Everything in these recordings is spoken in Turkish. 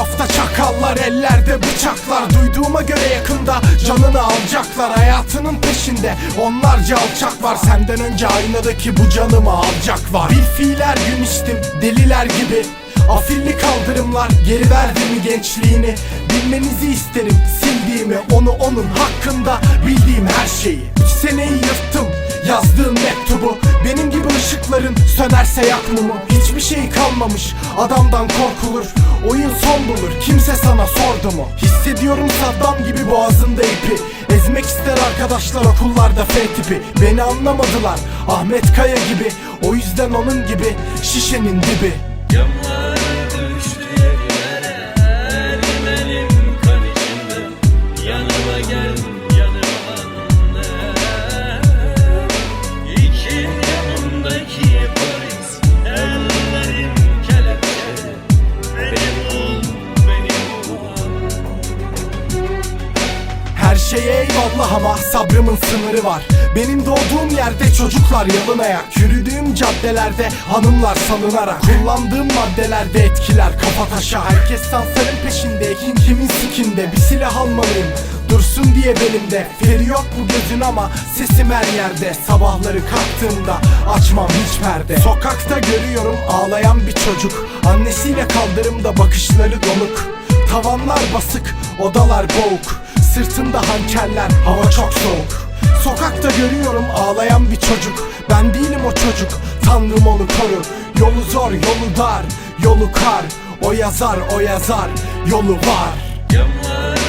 Etrafta çakallar ellerde bıçaklar. Duyduğuma göre yakında canını alacaklar Hayatının peşinde onlarca alçak var. Senden önce aynadaki bu canımı alacak var. Bir fiiller gün içtim deliler gibi. Afilli kaldırımlar geri verdi mi gençliğini. Bilmenizi isterim sildiğimi onu onun hakkında bildiğim her şeyi. Üç seneyi yırttım yazdığın mektubu Benim gibi ışıkların sönerse yak mumu Hiçbir şey kalmamış adamdan korkulur. Oyun son bulur kimse sana sordu mu? Hissediyorum Saddam gibi boğazında ipi. Ezmek ister arkadaşlar okullarda F tipi. Beni anlamadılar Ahmet Kaya gibi. O yüzden onun gibi şişenin dibi. Camlar eyvallah ama sabrımın sınırı var. Benim doğduğum yerde çocuklar yalın ayak Yürüdüğüm caddelerde hanımlar salınarak. Kullandığım maddelerde etkiler kafa taşa. Herkes sansarın peşinde kim kimin sikinde. Bir silah almalıyım dursun diye belimde Feri yok bu gözün ama sesim her yerde. Sabahları kalktığımda açmam hiç perde. Sokakta görüyorum ağlayan bir çocuk. Annesiyle kaldırımda bakışları donuk. Tavanlar basık, odalar boğuk Sırtımda hançerler, hava çok soğuk. Sokakta görüyorum ağlayan bir çocuk. Ben değilim o çocuk, tanrım onu koru. Yolu zor, yolu dar, yolu kar. O yazar, o yazar, yolu var. Camlar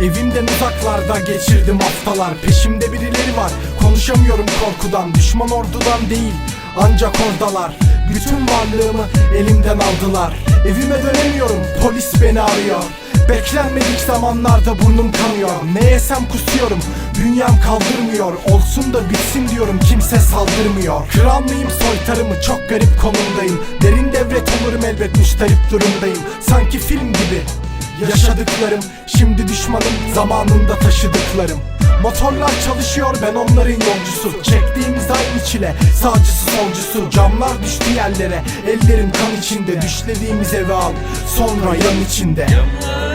Evimden uzaklarda geçirdim haftalar. Peşimde birileri var. Konuşamıyorum korkudan Düşman ordudan değil ancak oradalar. Bütün varlığımı elimden aldılar. Evime dönemiyorum polis beni arıyor. Beklenmedik zamanlarda burnum kanıyor. Ne yesem kusuyorum Bünyem kaldırmıyor. Olsun da bitsin diyorum kimse saldırmıyor. Kral mıyım soytarımı çok garip konumdayım. Derin devlet olurum elbet müşterip durumdayım. Sanki film gibi Yaşadıklarım şimdi düşmanım zamanında taşıdıklarım. Motorlar çalışıyor ben onların yolcusu. Çektiğimiz aynı çile sağcısı solcusu. Camlar düştü yerlere ellerim kan içinde. Düşlediğimiz eve al sonra yan içinde. Camlar